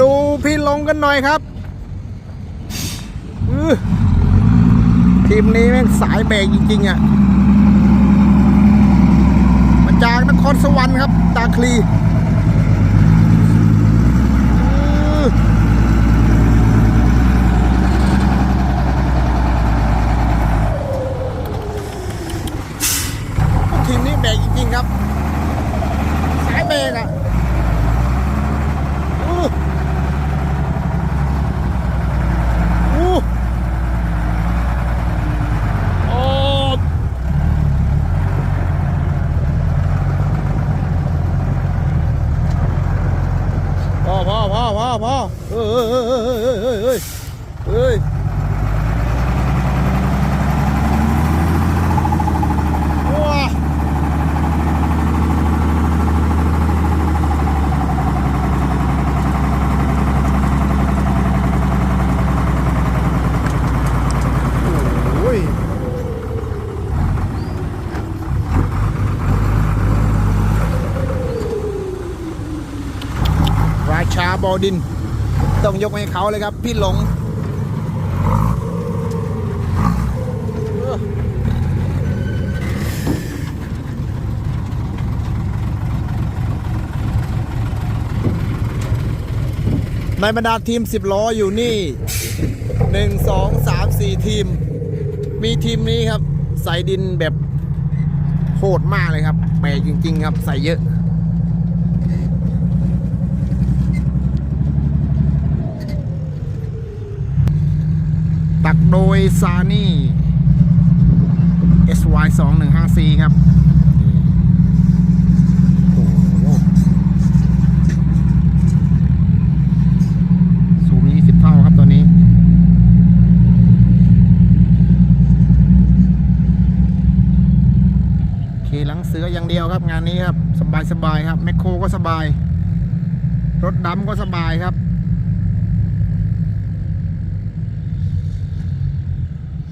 ดูพี่ลงกันหน่อยครับทีมนี้แม่งสายเบรกจริง ๆ อะ มาจากนครสวรรค์ครับตาคลีอื้อทีมนี้เบรกจริงๆครับ สายเบรกอะอู้อู้โอ้พอพอพอพอพอเอ้ยเอ้ยเอ้ยเอ้ยเอ้ยเอ้ยว้า โอ้ยรา ชาบอดิน ต้องยกให้เขาเลยครับ พี่หลงในบรรดาทีม 10 ล้ออยู่นี่หนึ่งสองสามสี่ทีม มีทีมนี้ครับ ใส่ดินแบบโหดมากเลยครับแปลกจริง ๆ ครับ ใส่เยอะ ตักโดยซานี่ SY 2 1 5 C ครับโอ้โหซูม20เท่าครับตัวนี้ขี่หลังเสืออย่างเดียวครับงานนี้ครับ สบายสบายครับแมคโครก็สบาย รถดำก็สบายครับ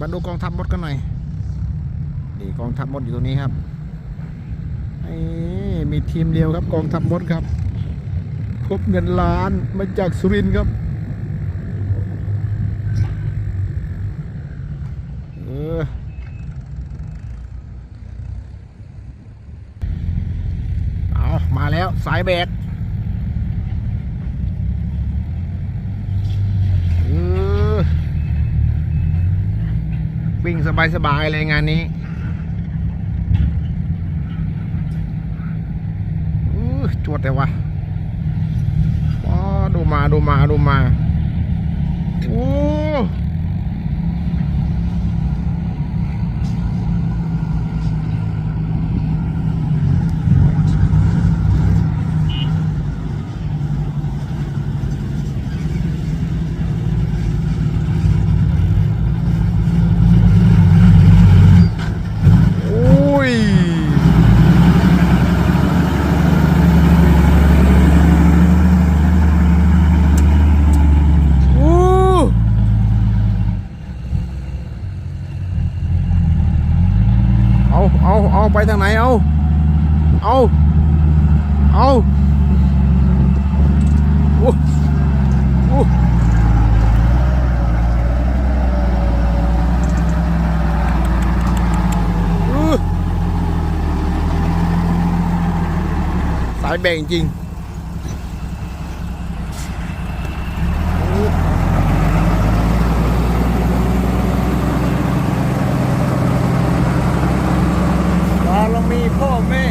มาดูกองทัพมดกันหน่อยนี่กองทัพมดอยู่ตรงนี้ครับนี่มีทีมเดียวครับกองทัพมดครับพบเงินล้านมาจากสุรินทร์ครับเออเอามาแล้วสายแบกเออ วิ่งสบายๆเลยงานนี้อื้อจวดเลยวะว้าดูมาดูมาดูมา โอ้โอ้ยโอ้ เอาเอาไปทางไหนเอาเอาเอาโอ้โอ้อื้สายแบ่งจริง บารมีพ่อแม่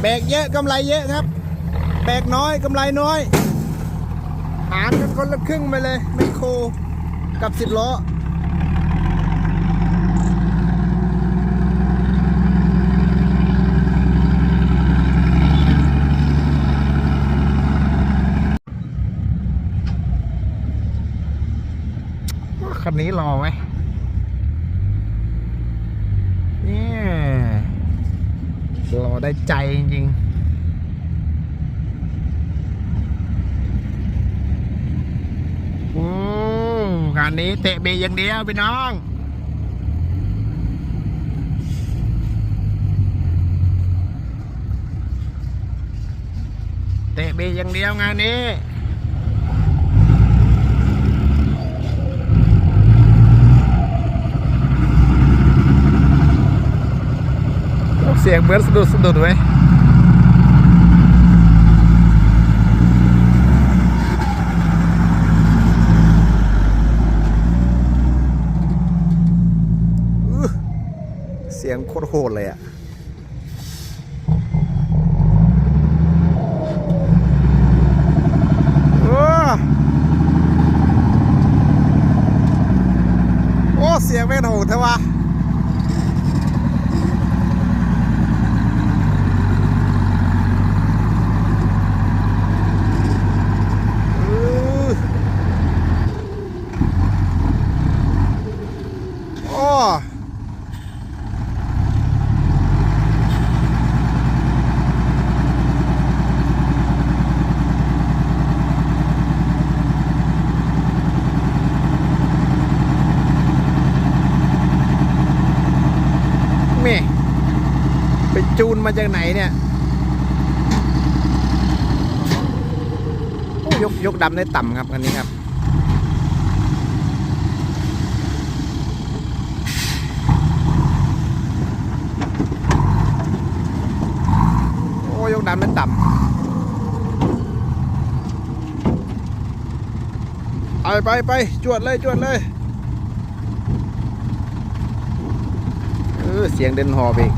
แบ กเยอะกำไรเยอะครับ แบกน้อยกำไรน้อย หารกันคนละครึ่งไปเลยไมโครกับสิบล้อคันนี้รอไหมเนี่ย รอ ได้ใจจริงๆอืมงานนี้เตะเบรอย่างเดียวพี่น้องเตะเบรอย่างเดียวงานนี้ เสียงเหมือนสะดุดสะดุดไว้ยเสียงโคตรโหดเลยอะโอ้โอ้ เสียงแม่งโหดเทวะ อื้อโอ้เม่ไปจูน มาจากไหนเนี่ยยกยกดำได้ต่ำครับอันนี้ครับโอ้ยกดำได้ต่ำไปไปไปจวดเลยจวดเลยเออเสียงเดินหอบอีก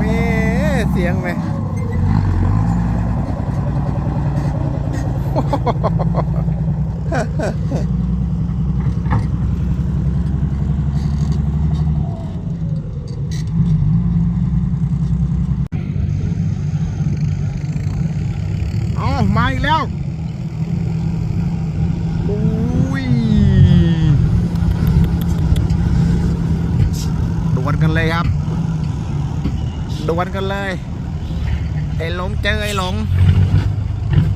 มี เสียงไหมเอามาอีกแล้วอุ้ยดวลกันเลยครับ ดวลกันเลย ไอ้หลงเจอไอ้หลง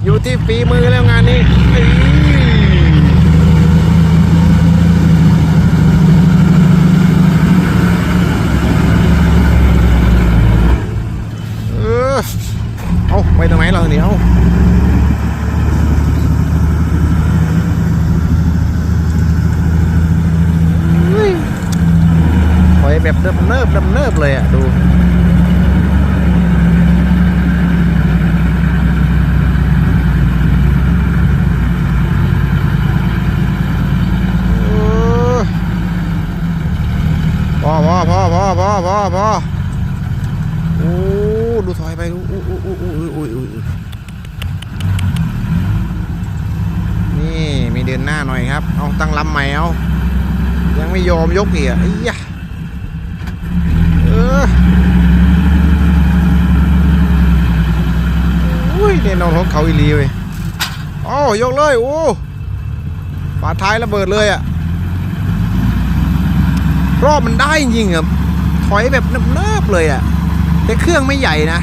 อยู่ที่ฝีมือแล้วงานนี้เออเอาไปตรงไหนเราเนี่ยเอาเฮ้ยปล่อยแบบเนิบเนิบเนิบๆเลยอะ ดู ดูถอยไปนี่มีเดินหน้าหน่อยครับ เอาตั้งลำใหม่เอายังไม่ยอมยกอีกอะไอ้ยะเอุ้ยเนี่ยนอนของเขาอีลีเว้ยโอ้ยกเลยโอ้ฝาท้ายระเบิดเลยอะรอบมันได้จริงครับถอยแบบนับๆเลยอะ แต่เครื่องไม่ใหญ่นะ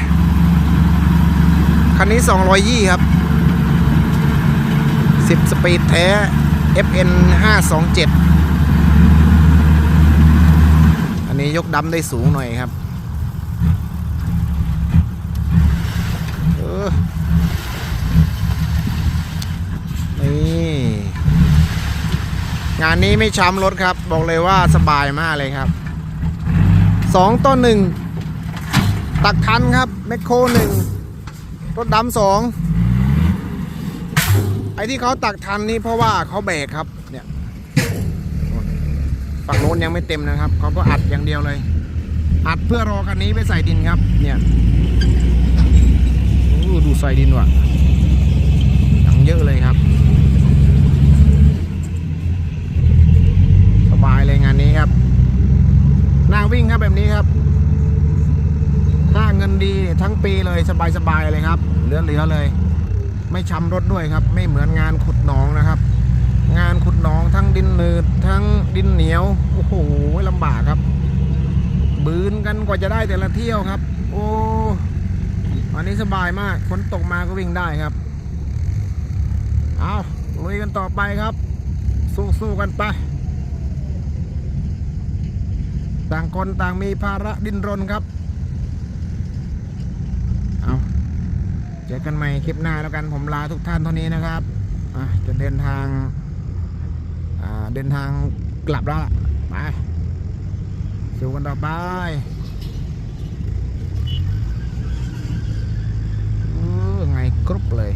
คันนี้220ครับ 10 สปีดแท้ FN 527 อันนี้ยกดำได้สูงหน่อยครับเออนี่งานนี้ไม่ช้ำรถครับ บอกเลยว่าสบายมากเลยครับสองต่อหนึ่ง ตักทันครับแมคโครหนึ่งรถดำสองไอ้ที่เขาตักทันนี่เพราะว่าเขาแบกครับเนี่ยฝั่งโน้นยังไม่เต็มนะครับเขาก็อัดอย่างเดียวเลย อัดเพื่อรอคันนี้ไปใส่ดินครับ เนี่ยดูใส่ดินว่ะยังเยอะเลยครับสบายเลยงานนี้ครับน้าวิ่งครับแบบนี้ครับ ถ้าเงินดีเนี่ย ทั้งปีเลยสบายๆเลยครับ เหลือๆเลย ไม่ช้ำรถด้วยครับ ไม่เหมือนงานขุดหนองนะครับ งานขุดหนองทั้งดินหนืดทั้งดินเหนียวโอ้โหลำบากครับ บืนกันกว่าจะได้แต่ละเที่ยวครับ โอ้อันนี้สบายมากฝนตกมาก็วิ่งได้ครับเอาลุยกันต่อไปครับ สู้ๆกันไปต่างคนต่างมีภาระดิ้นรนครับ เอา เจอกันใหม่คลิปหน้าแล้วกันผมลาทุกท่านเท่านี้นะครับจะเดินทางาเดินทางกลับแล้วล่ะไปสู้กันต่อไปอไงกรุบเลย